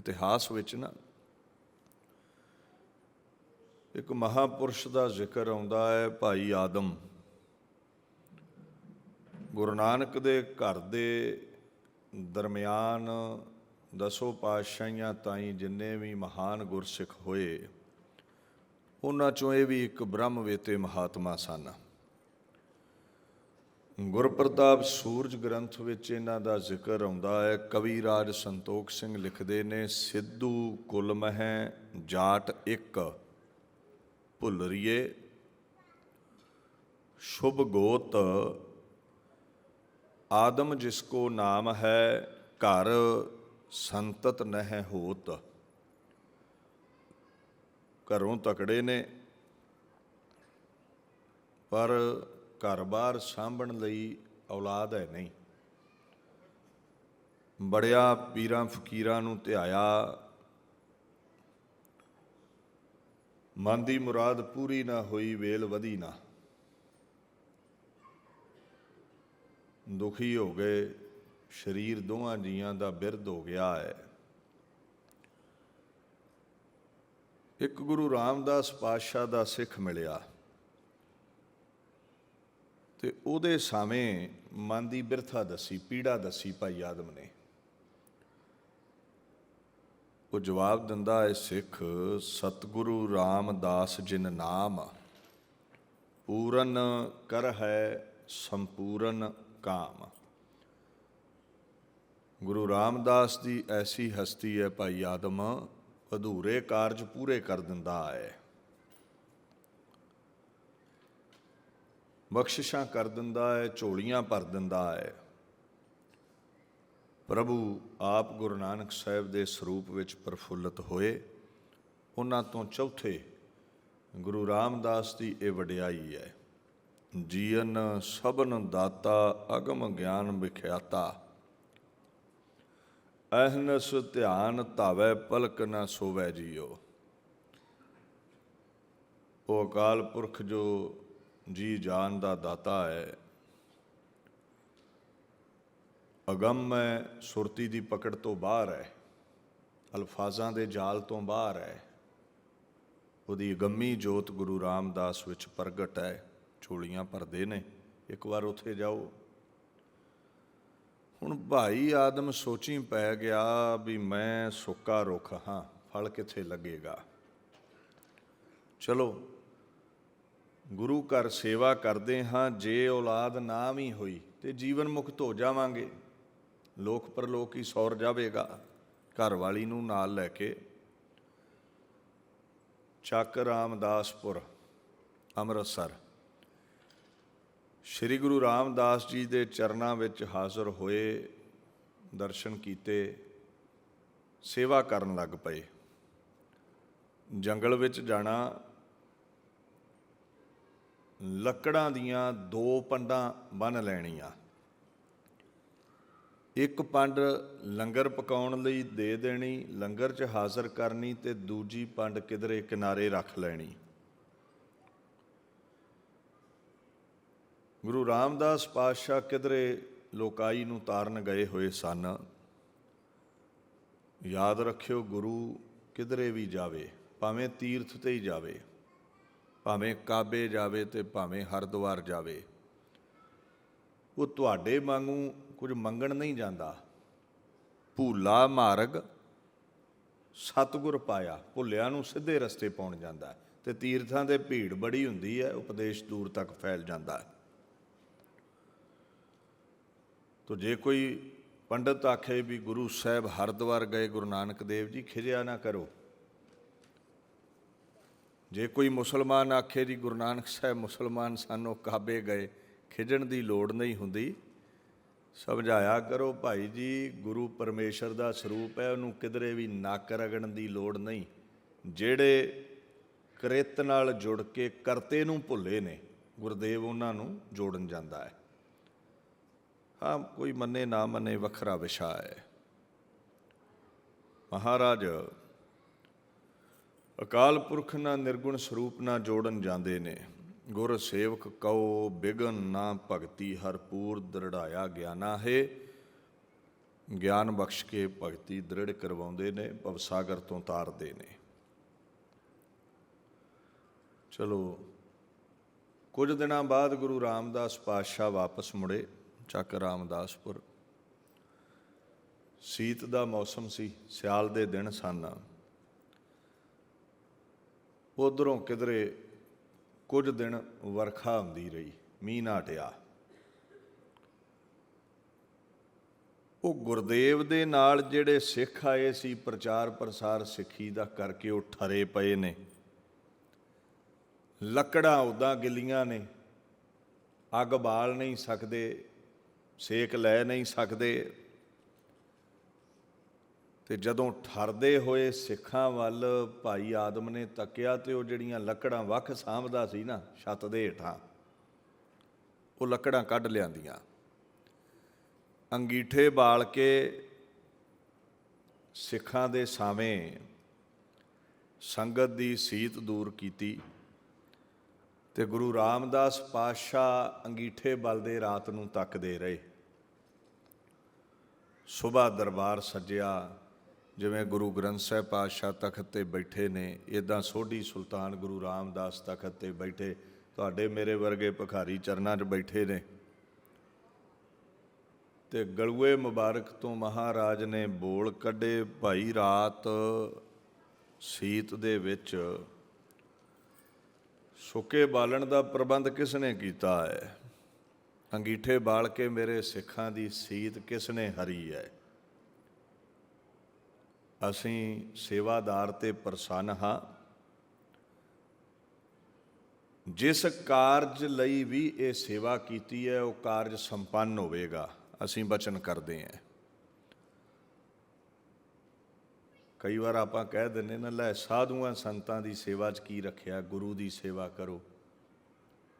ਇਤਿਹਾਸ ਵਿੱਚ ਨਾ ਇੱਕ ਮਹਾਪੁਰਸ਼ ਦਾ ਜ਼ਿਕਰ ਆਉਂਦਾ ਹੈ ਭਾਈ ਆਦਮ। ਗੁਰੂ ਨਾਨਕ ਦੇ ਘਰ ਦੇ ਦਰਮਿਆਨ ਦਸੋ ਪਾਤਸ਼ਾਹੀਆਂ ਤਾਈਂ ਜਿੰਨੇ ਵੀ ਮਹਾਨ ਗੁਰਸਿੱਖ ਹੋਏ, ਉਹਨਾਂ ਚੋਂ ਇਹ ਵੀ ਇੱਕ ਬ੍ਰਹਮਵੇਤੇ ਮਹਾਤਮਾ ਸਨ। ਗੁਰਪ੍ਰਤਾਪ ਸੂਰਜ ਗ੍ਰੰਥ ਵਿੱਚ ਇਹਨਾਂ ਦਾ ਜ਼ਿਕਰ ਆਉਂਦਾ ਹੈ। ਕਵੀ ਰਾਜ ਸੰਤੋਖ ਸਿੰਘ ਲਿਖਦੇ ਨੇ, ਸਿੱਧੂ ਕੁਲ ਮਹਿ ਜਾਟ ਇੱਕ, ਭੁੱਲਰੀਏ ਸ਼ੁਭ ਗੋਤ, ਆਦਮ ਜਿਸ ਕੋ ਨਾਮ ਹੈ, ਘਰ ਸੰਤਤ ਨਹਿ ਹੋਤ। ਘਰੋਂ ਤਕੜੇ ਨੇ, ਪਰ ਘਰ-ਬਾਰ ਸਾਂਭਣ ਲਈ ਔਲਾਦ ਹੈ ਨਹੀਂ। ਬੜਿਆ ਪੀਰਾਂ ਫਕੀਰਾਂ ਨੂੰ ਧਿਆਇਆ। ਮਨ ਦੀ ਮੁਰਾਦ ਪੂਰੀ ਨਾ ਹੋਈ, ਵੇਲ ਵਧੀ ਨਾ। ਦੁਖੀ ਹੋ ਗਏ, ਸਰੀਰ ਦੋਹਾਂ ਜੀਆਂ ਦਾ ਬਿਰਧ ਹੋ ਗਿਆ ਹੈ। ਇੱਕ ਗੁਰੂ ਰਾਮਦਾਸ ਪਾਤਸ਼ਾਹ ਦਾ ਸਿੱਖ ਮਿਲਿਆ। ਤੇ ਉਹਦੇ ਸਾਵੇਂ ਮਨ ਦੀ ਬਿਰਥਾ ਦੱਸੀ, ਪੀੜਾ ਦੱਸੀ ਭਾਈ ਆਦਮ ਨੇ। ਉਹ ਜਵਾਬ ਦਿੰਦਾ ਹੈ ਸਿੱਖ ਸਤਿਗੁਰੂ ਰਾਮਦਾਸ ਜਿਨ ਨਾਮ, ਪੂਰਨ ਕਰ ਹੈ ਸੰਪੂਰਨ ਕਾਮ। ਗੁਰੂ ਰਾਮਦਾਸ ਦੀ ਐਸੀ ਹਸਤੀ ਹੈ ਭਾਈ ਆਦਮ, ਅਧੂਰੇ ਕਾਰਜ ਪੂਰੇ ਕਰ ਦਿੰਦਾ ਹੈ। ਬਖਸ਼ਿਸ਼ਾਂ ਕਰ ਦਿੰਦਾ ਹੈ, ਝੋਲੀਆਂ ਭਰ ਦਿੰਦਾ ਹੈ। ਪ੍ਰਭੂ ਆਪ ਗੁਰੂ ਨਾਨਕ ਸਾਹਿਬ ਦੇ ਸਰੂਪ ਵਿੱਚ ਪ੍ਰਫੁੱਲਤ ਹੋਏ। ਉਹਨਾਂ ਤੋਂ ਚੌਥੇ ਗੁਰੂ ਰਾਮਦਾਸ ਦੀ ਇਹ ਵਡਿਆਈ ਹੈ। ਜੀਵਨ ਸਭਨ ਦਾਤਾ, ਅਗਮ ਗਿਆਨ ਵਿਖਿਆਤਾ। ਅਹਨਸ ਧਿਆਨ ਧਾਵੈ, ਪਲਕ ਨਾ ਸੋਵੈ ਜੀਓ। ਉਹ ਅਕਾਲ ਪੁਰਖ ਜੋ ਜੀ ਜਾਨ ਦਾ ਦਾਤਾ ਹੈ। ਅਗੰਮ ਹੈ ਸੁਰਤੀ ਦੀ ਪਕੜ ਤੋਂ ਬਾਹਰ ਹੈ। ਅਲਫਾਜ਼ਾਂ ਦੇ ਜਾਲ ਤੋਂ ਬਾਹਰ ਹੈ। ਉਹਦੀ ਅਗੰਮੀ ਜੋਤ ਗੁਰੂ ਰਾਮਦਾਸ ਵਿੱਚ ਪ੍ਰਗਟ ਹੈ। ਝੋਲੀਆਂ ਭਰਦੇ ਨੇ। ਇੱਕ ਵਾਰ ਉੱਥੇ ਜਾਓ। ਹੁਣ ਭਾਈ ਆਦਮ ਸੋਚੀ ਪੈ ਗਿਆ ਵੀ ਮੈਂ ਸੁੱਕਾ ਰੁੱਖ ਹਾਂ। ਫਲ ਕਿੱਥੇ ਲੱਗੇਗਾ? ਚਲੋ ਗੁਰੂ ਘਰ ਸੇਵਾ ਕਰਦੇ ਹਾਂ, ਜੇ ਔਲਾਦ ਨਾ ਵੀ ਹੋਈ ਤੇ ਜੀਵਨ ਮੁਕਤ ਹੋ ਜਾਵਾਂਗੇ। ਲੋਕ ਪਰਲੋਕ ਹੀ ਸੌਰ ਜਾਵੇਗਾ, ਘਰ ਵਾਲੀ ਨੂੰ ਨਾਲ ਲੈ ਕੇ। ਚੱਕ ਰਾਮਦਾਸਪੁਰ, ਅੰਮ੍ਰਿਤਸਰ। ਸ੍ਰੀ ਗੁਰੂ ਰਾਮਦਾਸ ਜੀ ਦੇ ਚਰਨਾਂ ਵਿੱਚ ਹਾਜ਼ਰ ਹੋਏ, ਦਰਸ਼ਨ ਕੀਤੇ, ਸੇਵਾ ਕਰਨ ਲੱਗ ਪਏ। ਜੰਗਲ ਵਿੱਚ ਜਾਣਾ ਲੱਕੜਾਂ ਦੀਆਂ ਦੋ ਪੰਡਾਂ ਬੰਨ ਲੈਣੀਆਂ। ਇੱਕ ਪੰਡ ਲੰਗਰ ਪਕਾਉਣ ਲਈ ਦੇ ਦੇਣੀ, ਲੰਗਰ 'ਚ ਹਾਜ਼ਰ ਕਰਨੀ ਤੇ ਦੂਜੀ ਪੰਡ ਕਿਧਰੇ ਕਿਨਾਰੇ ਰੱਖ ਲੈਣੀ। ਗੁਰੂ ਰਾਮਦਾਸ ਪਾਤਸ਼ਾਹ ਕਿਧਰੇ ਲੋਕਾਈ ਨੂੰ ਤਾਰਨ ਗਏ ਹੋਏ ਸਨ। ਯਾਦ ਰੱਖਿਓ ਗੁਰੂ ਕਿਧਰੇ ਵੀ ਜਾਵੇ, ਭਾਵੇਂ ਤੀਰਥ ਤੇ ਹੀ ਜਾਵੇ। ਭਾਵੇਂ ਕਾਬੇ ਜਾਵੇ ਤੇ ਭਾਵੇਂ ਹਰਦੁਆਰ ਜਾਵੇ। ਉਹ ਤੁਹਾਡੇ ਵਾਂਗੂ ਕੁਝ ਮੰਗਣ ਨਹੀਂ ਜਾਂਦਾ। ਭੂਲਾ ਮਾਰਗ ਸਤਿਗੁਰ ਪਾਇਆ, ਭੁੱਲਿਆਂ ਨੂੰ ਸਿੱਧੇ ਰਸਤੇ ਪਾਉਣ ਜਾਂਦਾ ਹੈ ਤੇ ਤੀਰਥਾਂ ਤੇ ਭੀੜ ਬੜੀ ਹੁੰਦੀ ਹੈ, ਉਪਦੇਸ਼ ਦੂਰ ਤੱਕ ਫੈਲ ਜਾਂਦਾ ਹੈ। ਤੋ ਜੇ ਕੋਈ ਪੰਡਤ ਆਖੇ ਵੀ ਗੁਰੂ ਸਾਹਿਬ ਹਰਦੁਆਰ ਗਏ ਗੁਰੂ ਨਾਨਕ ਦੇਵ ਜੀ, ਖਿਜਿਆ ਨਾ ਕਰੋ। ਜੇ ਕੋਈ ਮੁਸਲਮਾਨ ਆਖੇ ਜੀ, ਗੁਰੂ ਨਾਨਕ ਸਾਹਿਬ ਮੁਸਲਮਾਨ ਸਾਨੂੰ ਕਾਬੇ ਗਏ, ਖਿਜਣ ਦੀ ਲੋੜ ਨਹੀਂ ਹੁੰਦੀ। ਸਮਝਾਇਆ ਕਰੋ ਭਾਈ ਜੀ, ਗੁਰੂ ਪਰਮੇਸ਼ਰ ਦਾ ਸਰੂਪ ਹੈ, ਉਹਨੂੰ ਕਿਧਰੇ ਵੀ ਨੱਕ ਰਗਣ ਦੀ ਲੋੜ ਨਹੀਂ। ਜਿਹੜੇ ਕ੍ਰਿਤ ਨਾਲ ਜੁੜ ਕੇ ਕਰਤੇ ਨੂੰ ਭੁੱਲੇ ਨੇ, ਗੁਰਦੇਵ ਉਹਨਾਂ ਨੂੰ ਜੋੜਨ ਜਾਂਦਾ ਹੈ। ਹਾਂ, ਕੋਈ ਮੰਨੇ ਨਾ ਮੰਨੇ ਵੱਖਰਾ ਵਿਸ਼ਾ ਹੈ। ਮਹਾਰਾਜ ਅਕਾਲ ਪੁਰਖ ਨਾਲ ਨਿਰਗੁਣ ਸਰੂਪ ਨਾਲ ਜੋੜਨ ਜਾਂਦੇ ਨੇ। ਗੁਰ ਸੇਵਕ ਕਉ ਬਿਗਨ ਨਾ ਭਗਤੀ ਹਰਪੂਰ ਦਰੜਾਇਆ ਗਿਆਨਾ ਹੈ। ਗਿਆਨ ਬਖਸ਼ ਕੇ ਭਗਤੀ ਦ੍ਰਿੜ ਕਰਵਾਉਂਦੇ ਨੇ ਭਵਸਾਗਰ ਤੋਂ ਤਾਰਦੇ ਨੇ। ਚਲੋ, ਕੁਝ ਦਿਨਾਂ ਬਾਅਦ ਗੁਰੂ ਰਾਮਦਾਸ ਪਾਤਸ਼ਾਹ ਵਾਪਸ ਮੁੜੇ ਚੱਕ ਰਾਮਦਾਸਪੁਰ। ਸੀਤ ਦਾ ਮੌਸਮ ਸੀ, ਸਿਆਲ ਦੇ ਦਿਨ ਸਨ। ਉਧਰੋਂ ਕਿਧਰੇ ਕੁਝ ਦਿਨ ਵਰਖਾ ਹੁੰਦੀ ਰਹੀ, ਮੀਂਹ ਨਾ ਹਟਿਆ ਉਹ ਗੁਰਦੇਵ ਦੇ ਨਾਲ ਜਿਹੜੇ ਸਿੱਖ ਆਏ ਸੀ, ਪ੍ਰਚਾਰ ਪ੍ਰਸਾਰ ਸਿੱਖੀ ਦਾ ਕਰਕੇ ਉਹ ਠਰੇ ਪਏ ਨੇ। ਲੱਕੜਾਂ ਉਦਾਂ ਗਿੱਲੀਆਂ ਨੇ, ਅੱਗ ਬਾਲ ਨਹੀਂ ਸਕਦੇ, ਸੇਕ ਲੈ ਨਹੀਂ ਸਕਦੇ ਤੇ ਜਦੋਂ ਠਰਦੇ ਹੋਏ ਸਿੱਖਾਂ ਵੱਲ ਭਾਈ ਆਦਮ ਨੇ ਤੱਕਿਆ ਤੇ ਉਹ ਜਿਹੜੀਆਂ ਲੱਕੜਾਂ ਵੱਖ ਸਾਂਭਦਾ ਸੀ ਨਾ, ਛੱਤ ਦੇ ਹੇਠਾਂ, ਉਹ ਲੱਕੜਾਂ ਕੱਢ ਲਿਆਂਦੀਆਂ। ਅੰਗੀਠੇ ਬਾਲ ਕੇ ਸਿੱਖਾਂ ਦੇ ਸਾਵੇਂ ਸੰਗਤ ਦੀ ਸੀਤ ਦੂਰ ਕੀਤੀ ਤੇ ਗੁਰੂ ਰਾਮਦਾਸ ਪਾਤਸ਼ਾਹ ਅੰਗੀਠੇ ਬਲਦੇ ਰਾਤ ਨੂੰ ਤੱਕਦੇ ਰਹੇ। ਸਵੇਰ ਦਰਬਾਰ ਸੱਜਿਆ ਜਿਵੇਂ ਗੁਰੂ ਗ੍ਰੰਥ ਸਾਹਿਬ ਪਾਤਸ਼ਾਹ ਤਖਤ ਤੇ ਬੈਠੇ ਨੇ ਇਦਾਂ ਸੋਢੀ ਸੁਲਤਾਨ ਗੁਰੂ ਰਾਮਦਾਸ ਤਖਤ ਤੇ ਬੈਠੇ, ਤੁਹਾਡੇ ਮੇਰੇ ਵਰਗੇ ਭਖਾਰੀ ਚਰਨਾਂ 'ਚ ਬੈਠੇ ਨੇ। ਤੇ ਗਲੂਏ ਮੁਬਾਰਕ ਤੋਂ ਮਹਾਰਾਜ ਨੇ ਬੋਲ ਕੱਢੇ, ਭਾਈ ਰਾਤ ਸੀਤ ਦੇ ਵਿੱਚ ਸੁੱਕੇ ਬਾਲਣ ਦਾ ਪ੍ਰਬੰਧ ਕਿਸ ਨੇ ਕੀਤਾ ਹੈ? ਅੰਗੀਠੇ ਬਾਲ ਕੇ ਮੇਰੇ ਸਿੱਖਾਂ ਦੀ ਸੀਤ ਕਿਸ ਨੇ ਹਰੀ ਹੈ? ਅਸੀਂ ਸੇਵਾਦਾਰ ਤੇ ਪ੍ਰਸੰਨ ਹਾਂ। ਜਿਸ ਕਾਰਜ ਲਈ ਵੀ ਇਹ ਸੇਵਾ ਕੀਤੀ ਹੈ, ਉਹ ਕਾਰਜ ਸੰਪੰਨ ਹੋਵੇਗਾ। ਅਸੀਂ ਬਚਨ ਕਰਦੇ ਹਾਂ। ਕਈ ਵਾਰ ਆਪਾਂ ਕਹਿ ਦਿੰਨੇ ਨਾ, ਲੈ ਸਾਧੂਆਂ ਸੰਤਾਂ ਦੀ ਸੇਵਾ 'ਚ ਕੀ ਰੱਖਿਆ? ਗੁਰੂ ਦੀ ਸੇਵਾ ਕਰੋ,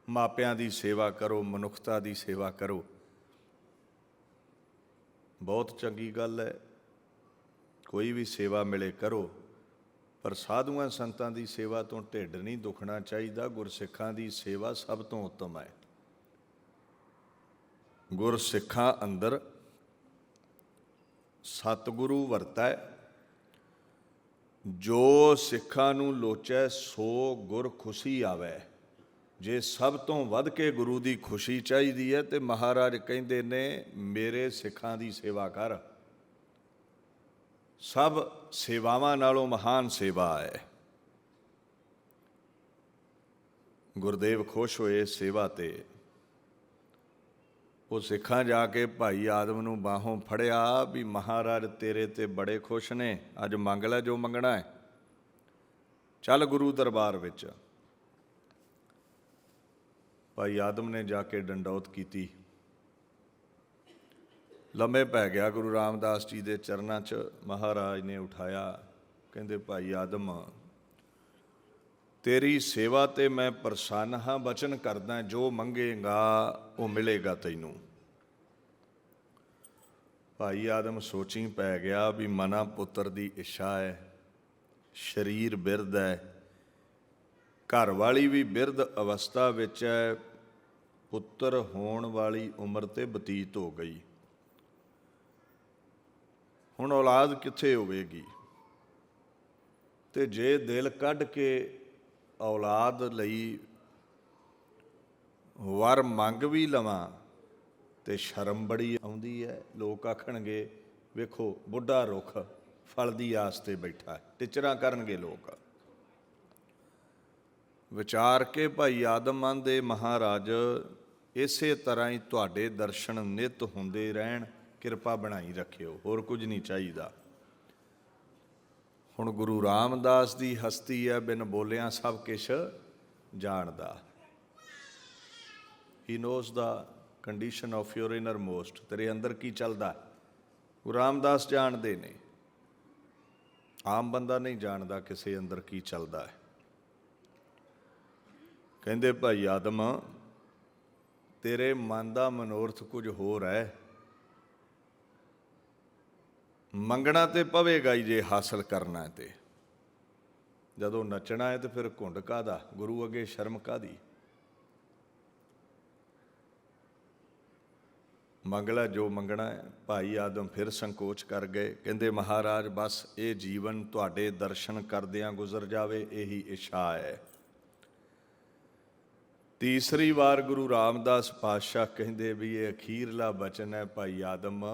ਮਾਪਿਆਂ ਦੀ ਸੇਵਾ ਕਰੋ, ਮਨੁੱਖਤਾ ਦੀ ਸੇਵਾ ਕਰੋ। ਬਹੁਤ ਚੰਗੀ ਗੱਲ ਹੈ। ਕੋਈ ਵੀ ਸੇਵਾ ਮਿਲੇ ਕਰੋ, ਪਰ ਸਾਧੂਆਂ ਸੰਤਾਂ ਦੀ ਸੇਵਾ ਤੋਂ ਢਿੱਡ ਨਹੀਂ ਦੁਖਣਾ ਚਾਹੀਦਾ, ਗੁਰਸਿੱਖਾਂ ਦੀ ਸੇਵਾ ਸਭ ਤੋਂ ਉੱਤਮ ਹੈ। ਗੁਰਸਿੱਖਾਂ ਅੰਦਰ ਸਤਿਗੁਰੂ ਵਰਤੈ, ਜੋ ਸਿੱਖਾਂ ਨੂੰ ਲੋਚੈ, ਸੋ ਗੁਰ ਖੁਸ਼ੀ ਆਵੇ। ਜੇ ਸਭ ਤੋਂ ਵੱਧ ਕੇ ਗੁਰੂ ਦੀ ਖੁਸ਼ੀ ਚਾਹੀਦੀ ਹੈ, ਤੇ ਮਹਾਰਾਜ ਕਹਿੰਦੇ ਨੇ, ਮੇਰੇ ਸਿੱਖਾਂ ਦੀ ਸੇਵਾ ਕਰ। ਸਭ ਸੇਵਾਵਾਂ ਨਾਲੋਂ ਮਹਾਨ ਸੇਵਾ ਹੈ। ਗੁਰਦੇਵ ਖੁਸ਼ ਹੋਏ ਸੇਵਾ ਤੇ। ਉਹ ਸਿੱਖਾਂ ਜਾ ਕੇ ਭਾਈ ਆਦਮ ਨੂੰ ਬਾਹੋਂ ਫੜਿਆ ਵੀ ਮਹਾਰਾਜ ਤੇਰੇ ਤੇ ਬੜੇ ਖੁਸ਼ ਨੇ, ਅੱਜ ਮੰਗ ਲੈ ਜੋ ਮੰਗਣਾ ਹੈ। ਚੱਲ ਗੁਰੂ ਦਰਬਾਰ ਵਿੱਚ। ਭਾਈ ਆਦਮ ਨੇ ਜਾ ਕੇ ਡੰਡੌਤ ਕੀਤੀ। ਲੰਮੇ ਪੈ ਗਿਆ ਗੁਰੂ ਰਾਮਦਾਸ ਜੀ ਦੇ ਚਰਨਾਂ 'ਚ। ਮਹਾਰਾਜ ਨੇ ਉਠਾਇਆ, ਕਹਿੰਦੇ, ਭਾਈ ਆਦਮ, ਤੇਰੀ ਸੇਵਾ ਤੇ ਮੈਂ ਪ੍ਰਸੰਨ ਹਾਂ ਬਚਨ ਕਰਦਾ, ਜੋ ਮੰਗੇਗਾ, ਉਹ ਮਿਲੇਗਾ ਤੈਨੂੰ। ਭਾਈ ਆਦਮ ਸੋਚੀ ਪੈ ਗਿਆ ਵੀ ਮਨਾ ਪੁੱਤਰ ਦੀ ਇੱਛਾ ਹੈ, ਸਰੀਰ ਬਿਰਧ ਹੈ, ਘਰ ਵਾਲੀ ਵੀ ਬਿਰਧ ਅਵਸਥਾ ਵਿੱਚ ਹੈ, ਪੁੱਤਰ ਹੋਣ ਵਾਲੀ ਉਮਰ ਤੇ ਬਤੀਤ ਹੋ ਗਈ। ਹੁਣ ਔਲਾਦ ਕਿੱਥੇ ਹੋਵੇਗੀ? ਤੇ ਜੇ ਦਿਲ ਕੱਢ ਕੇ ਔਲਾਦ ਲਈ ਵਰ ਮੰਗ ਵੀ ਲਵਾਂ, ਤੇ ਸ਼ਰਮ ਬੜੀ ਆਉਂਦੀ ਹੈ। ਲੋਕ ਆਖਣਗੇ, ਵੇਖੋ, ਬੁੱਢਾ ਰੁੱਖ ਫਲ ਦੀ ਆਸ ਤੇ ਬੈਠਾ ਹੈ। ਟਿਚਰਾਂ ਕਰਨਗੇ ਲੋਕ। ਵਿਚਾਰ ਕੇ ਭਾਈ ਆਦਮ ਦੇ ਮਹਾਰਾਜ, ਇਸੇ ਤਰ੍ਹਾਂ ਹੀ ਤੁਹਾਡੇ ਦਰਸ਼ਨ ਨਿਤ ਹੁੰਦੇ ਰਹਿਣ। ਕਿਰਪਾ ਬਣਾਈ ਰੱਖਿਓ, ਹੋਰ ਕੁਝ ਨਹੀਂ ਚਾਹੀਦਾ। ਹੁਣ ਗੁਰੂ ਰਾਮਦਾਸ ਦੀ ਹਸਤੀ ਹੈ, ਬਿਨ ਬੋਲਿਆਂ ਸਭ ਕੁਝ ਜਾਣਦਾ। He knows the condition of your inner most ਤੇਰੇ ਅੰਦਰ ਕੀ ਚੱਲਦਾ ਗੁਰੂ ਰਾਮਦਾਸ ਜਾਣਦੇ ਨੇ। ਆਮ ਬੰਦਾ ਨਹੀਂ ਜਾਣਦਾ ਕਿਸੇ ਅੰਦਰ ਕੀ ਚੱਲਦਾ ਹੈ। ਕਹਿੰਦੇ, ਭਾਈ ਆਦਮ, ਤੇਰੇ ਮਨ ਦਾ ਮਨੋਰਥ ਕੁਝ ਹੋਰ ਹੈ। ਮੰਗਣਾ ਤੇ ਪਵੇਗਾ ਹੀ ਜੇ ਹਾਸਲ ਕਰਨਾ ਹੈ ਤੇ। ਜਦੋਂ ਨੱਚਣਾ ਹੈ ਤੇ ਫਿਰ ਘੁੰਡ ਕਾਦਾ ਗੁਰੂ ਅੱਗੇ ਸ਼ਰਮ ਕਾਦੀ ਮੰਗਲਾ ਜੋ ਮੰਗਣਾ ਹੈ। ਭਾਈ ਆਦਮ ਫਿਰ ਸੰਕੋਚ ਕਰ ਗਏ। ਕਹਿੰਦੇ, ਮਹਾਰਾਜ, ਬਸ ਇਹ ਜੀਵਨ ਤੁਹਾਡੇ ਦਰਸ਼ਨ ਕਰਦਿਆਂ ਗੁਜ਼ਰ ਜਾਵੇ, ਇਹੀ ਇੱਛਾ ਹੈ। ਤੀਸਰੀ ਵਾਰ ਗੁਰੂ ਰਾਮਦਾਸ ਪਾਤਸ਼ਾਹ ਕਹਿੰਦੇ ਵੀ ਇਹ ਅਖੀਰਲਾ ਬਚਨ ਹੈ ਭਾਈ ਆਦਮ।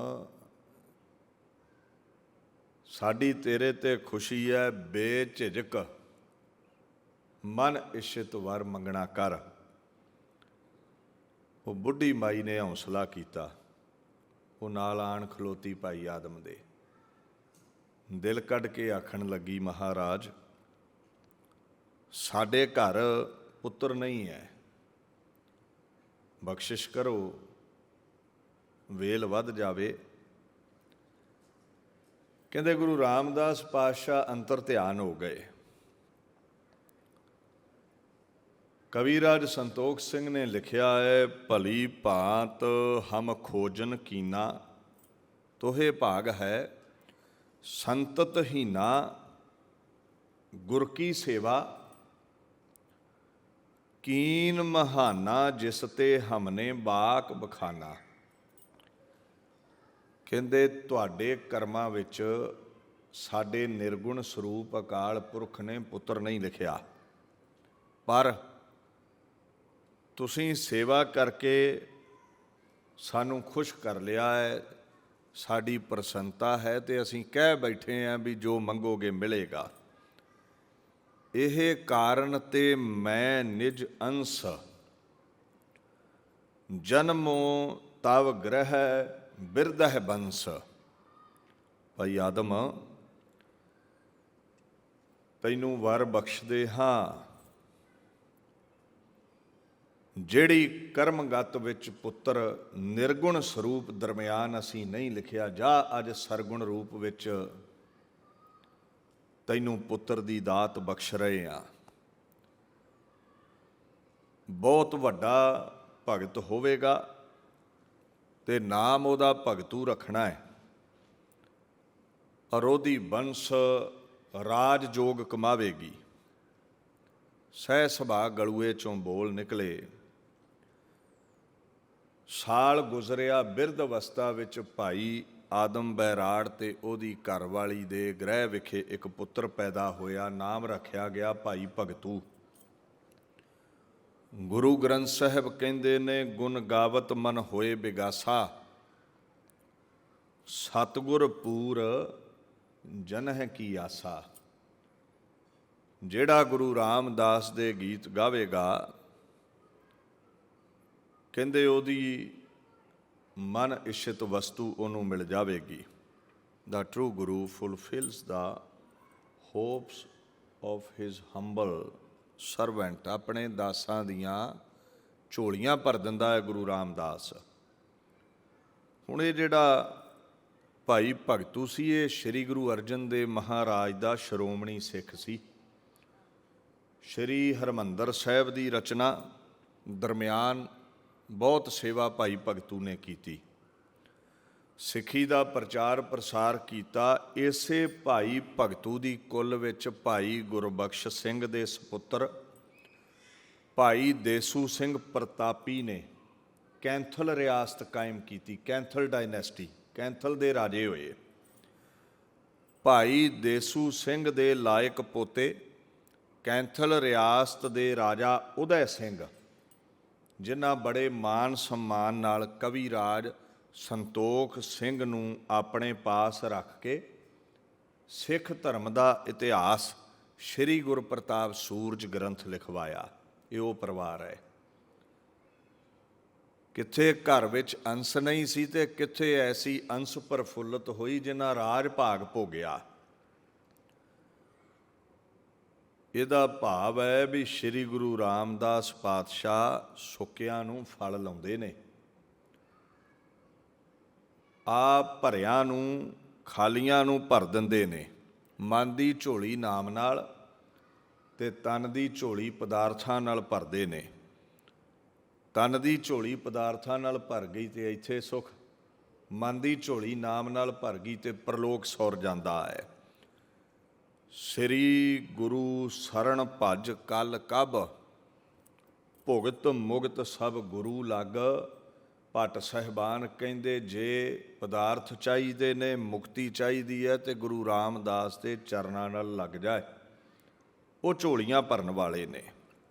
ਸਾਡੀ ਤੇਰੇ ਤੇ ਖੁਸ਼ੀ ਹੈ ਬੇਝਿਜਕ। ਮਨ ਇਸ਼ਿਤ ਵਰ ਮੰਗਣਾ ਕਰ। ਉਹ ਬੁੱਢੀ ਮਾਈ ਨੇ ਹੌਸਲਾ ਕੀਤਾ। ਉਹ ਨਾਲ ਆਣ ਖਲੋਤੀ ਭਾਈ ਆਦਮ ਦੇ। ਦਿਲ ਕੱਢ ਕੇ ਆਖਣ ਲੱਗੀ, ਮਹਾਰਾਜ, ਸਾਡੇ ਘਰ ਪੁੱਤਰ ਨਹੀਂ ਹੈ ਬਖਸ਼ਿਸ਼ ਕਰੋ, ਵੇਲ ਵੱਧ ਜਾਵੇ ਕਹਿੰਦੇ ਗੁਰੂ ਰਾਮਦਾਸ ਪਾਤਸ਼ਾਹ ਅੰਤਰ ਧਿਆਨ ਹੋ ਗਏ। ਕਵੀਰਾਜ ਸੰਤੋਖ ਸਿੰਘ ਨੇ ਲਿਖਿਆ ਹੈ, ਭਲੀ ਭਾਂਤ ਹਮ ਖੋਜਨ ਕੀਨਾ, ਤੋਹੇ ਭਾਗ ਹੈ, ਸੰਤਤ ਹੀਨਾ ਗੁਰ ਕੀ ਸੇਵਾ, ਕੀਨ ਮਹਾਨਾ ਜਿਸ ਤੇ ਹਮਨੇ ਬਾਕ ਬਖਾਨਾ। ਕਹਿੰਦੇ ਤੁਹਾਡੇ ਕਰਮਾਂ ਵਿੱਚ ਸਾਡੇ ਨਿਰਗੁਣ ਸਰੂਪ ਅਕਾਲ ਪੁਰਖ ਨੇ ਪੁੱਤਰ ਨਹੀਂ ਲਿਖਿਆ। ਪਰ ਤੁਸੀਂ ਸੇਵਾ ਕਰਕੇ ਸਾਨੂੰ ਖੁਸ਼ ਕਰ ਲਿਆ ਹੈ, ਸਾਡੀ ਪ੍ਰਸੰਨਤਾ ਹੈ ਤੇ ਅਸੀਂ ਕਹਿ ਬੈਠੇ ਆਂ ਵੀ ਜੋ ਮੰਗੋਗੇ ਮਿਲੇਗਾ। ਇਹ ਕਾਰਨ ਤੇ ਮੈਂ ਨਿਜ ਅੰਸ ਜਨਮੋ ਤਵ ਗ੍ਰਹਿ ਬਿਰਦਹ ਬੰਸ। ਭਾਈ ਆਦਮ, ਤੈਨੂੰ ਵਰ ਬਖਸ਼ਦੇ ਹਾਂ। ਜਿਹੜੀ ਕਰਮਗਤ ਵਿੱਚ ਪੁੱਤਰ ਨਿਰਗੁਣ ਸਰੂਪ ਦਰਮਿਆਨ ਅਸੀਂ ਨਹੀਂ ਲਿਖਿਆ, ਜਾ ਅੱਜ ਸਰਗੁਣ ਰੂਪ ਵਿੱਚ ਤੈਨੂੰ ਪੁੱਤਰ ਦੀ ਦਾਤ ਬਖਸ਼ ਰਹੇ ਆ ਬਹੁਤ ਵੱਡਾ ਭਗਤ ਹੋਵੇਗਾ। ਤੇ ਨਾਮ ਉਹਦਾ ਭਗਤੂ ਰੱਖਣਾ ਹੈ। ਅਰੋਧੀ ਬੰਸ ਰਾਜ ਜੋਗ ਕਮਾਵੇਗੀ। ਸਹਿ ਸੁਭਾ ਗਲੂਏ ਚੋਂ ਬੋਲ ਨਿਕਲੇ। ਸਾਲ ਗੁਜ਼ਰਿਆ ਬਿਰਧ ਅਵਸਥਾ ਵਿੱਚ ਭਾਈ ਆਦਮ ਬੈਰਾੜ ਤੇ ਉਹਦੀ ਘਰਵਾਲੀ ਦੇ ਗ੍ਰਹਿ ਵਿਖੇ ਇੱਕ ਪੁੱਤਰ ਪੈਦਾ ਹੋਇਆ। ਨਾਮ ਰੱਖਿਆ ਗਿਆ ਭਾਈ ਭਗਤੂ। ਗੁਰੂ ਗ੍ਰੰਥ ਸਾਹਿਬ ਕਹਿੰਦੇ ਨੇ, ਗੁਣ ਗਾਵਤ ਮਨ ਹੋਏ ਬਿਗਾਸਾ। ਸਤਗੁਰ ਪੂਰ ਜਨ ਹੈ ਕੀ ਆਸਾ। ਜਿਹੜਾ ਗੁਰੂ ਰਾਮਦਾਸ ਦੇ ਗੀਤ ਗਾਵੇਗਾ, ਕਹਿੰਦੇ ਉਹਦੀ ਮਨ ਇਸ਼ਿਤ ਵਸਤੂ ਉਹਨੂੰ ਮਿਲ ਜਾਵੇਗੀ। The true guru fulfils the hopes of his humble servant ਆਪਣੇ ਦਾਸਾਂ ਦੀਆਂ ਝੋਲੀਆਂ ਭਰ ਦਿੰਦਾ ਹੈ ਗੁਰੂ ਰਾਮਦਾਸ। ਹੁਣ ਇਹ ਜਿਹੜਾ ਭਾਈ ਭਗਤੂ ਸੀ, ਇਹ ਸ੍ਰੀ ਗੁਰੂ ਅਰਜਨ ਦੇਵ ਮਹਾਰਾਜ ਦਾ ਸ਼੍ਰੋਮਣੀ ਸਿੱਖ ਸੀ। ਸ੍ਰੀ ਹਰਮੰਦਰ ਸਾਹਿਬ ਦੀ ਰਚਨਾ ਦਰਮਿਆਨ ਬਹੁਤ ਸੇਵਾ ਭਾਈ ਭਗਤੂ ਨੇ ਕੀਤੀ। ਸਿੱਖੀ ਦਾ ਪ੍ਰਚਾਰ ਪ੍ਰਸਾਰ ਕੀਤਾ, ਇਸੇ ਭਾਈ ਭਗਤੂ ਦੀ ਕੁੱਲ ਵਿੱਚ ਭਾਈ ਗੁਰਬਖਸ਼ ਸਿੰਘ ਦੇ ਸੁਪੁੱਤਰ ਭਾਈ ਦੇਸੂ ਸਿੰਘ ਪ੍ਰਤਾਪੀ ਨੇ ਕੈਂਥਲ ਰਿਆਸਤ ਕਾਇਮ ਕੀਤੀ, ਕੈਂਥਲ ਡਾਇਨੈਸਟੀ, ਕੈਂਥਲ ਦੇ ਰਾਜੇ ਹੋਏ। ਭਾਈ ਦੇਸੂ ਸਿੰਘ ਦੇ ਲਾਇਕ ਪੋਤੇ ਕੈਂਥਲ ਰਿਆਸਤ ਦੇ ਰਾਜਾ ਉਦੈ ਸਿੰਘ, ਜਿਨ੍ਹਾਂ ਬੜੇ ਮਾਨ ਸਨਮਾਨ ਨਾਲ ਕਵੀ ਰਾਜ ਸੰਤੋਖ ਸਿੰਘ ਨੂੰ ਆਪਣੇ ਪਾਸ ਰੱਖ ਕੇ ਸਿੱਖ ਧਰਮ ਦਾ ਇਤਿਹਾਸ ਸ੍ਰੀ ਗੁਰਪ੍ਰਤਾਪ ਸੂਰਜ ਗ੍ਰੰਥ ਲਿਖਵਾਇਆ। ਇਹ ਉਹ ਪਰਿਵਾਰ ਹੈ। ਕਿੱਥੇ ਘਰ ਵਿੱਚ ਅੰਸ ਨਹੀਂ ਸੀ ਤੇ ਕਿੱਥੇ ਐਸੀ ਅੰਸ ਪ੍ਰਫੁੱਲਤ ਹੋਈ ਜਿਨ੍ਹਾਂ ਰਾਜ ਭਾਗ ਭੋਗਿਆ। ਇਹਦਾ ਭਾਵ ਹੈ ਵੀ ਸ੍ਰੀ ਗੁਰੂ ਰਾਮਦਾਸ ਪਾਤਸ਼ਾਹ ਸੁੱਕਿਆਂ ਨੂੰ ਫਲ ਲਾਉਂਦੇ ਨੇ। ਆ ਭਰਿਆਂ ਨੂੰ, ਖਾਲੀਆਂ ਨੂੰ ਭਰ ਦਿੰਦੇ ਨੇ। ਮਨ ਦੀ ਝੋਲੀ ਨਾਮ ਨਾਲ ਤੇ ਤਨ ਦੀ ਝੋਲੀ ਪਦਾਰਥਾਂ ਨਾਲ ਭਰਦੇ ਨੇ। ਤਨ ਦੀ ਝੋਲੀ ਪਦਾਰਥਾਂ ਨਾਲ ਭਰ ਗਈ ਤੇ ਇੱਥੇ ਸੁਖ। ਮਨ ਦੀ ਝੋਲੀ ਨਾਮ ਨਾਲ ਭਰ ਗਈ ਤੇ ਪਰਲੋਕ ਸੌਰ ਜਾਂਦਾ ਹੈ। ਸ੍ਰੀ ਗੁਰੂ ਸਰਣ ਭਜ ਕਲ ਕਬ, ਭੁਗਤ ਮੁਗਤ ਸਭ ਗੁਰੂ ਲੱਗ। ਭੱਟ ਸਹਿਬਾਨ ਕਹਿੰਦੇ, ਜੇ ਪਦਾਰਥ ਚਾਹੀਦੇ ਨੇ, ਮੁਕਤੀ ਚਾਹੀਦੀ ਹੈ ਤੇ ਗੁਰੂ ਰਾਮਦਾਸ ਦੇ ਚਰਨਾਂ ਨਾਲ ਲੱਗ ਜਾਏ। ਉਹ ਝੋਲੀਆਂ ਭਰਨ ਵਾਲੇ ਨੇ।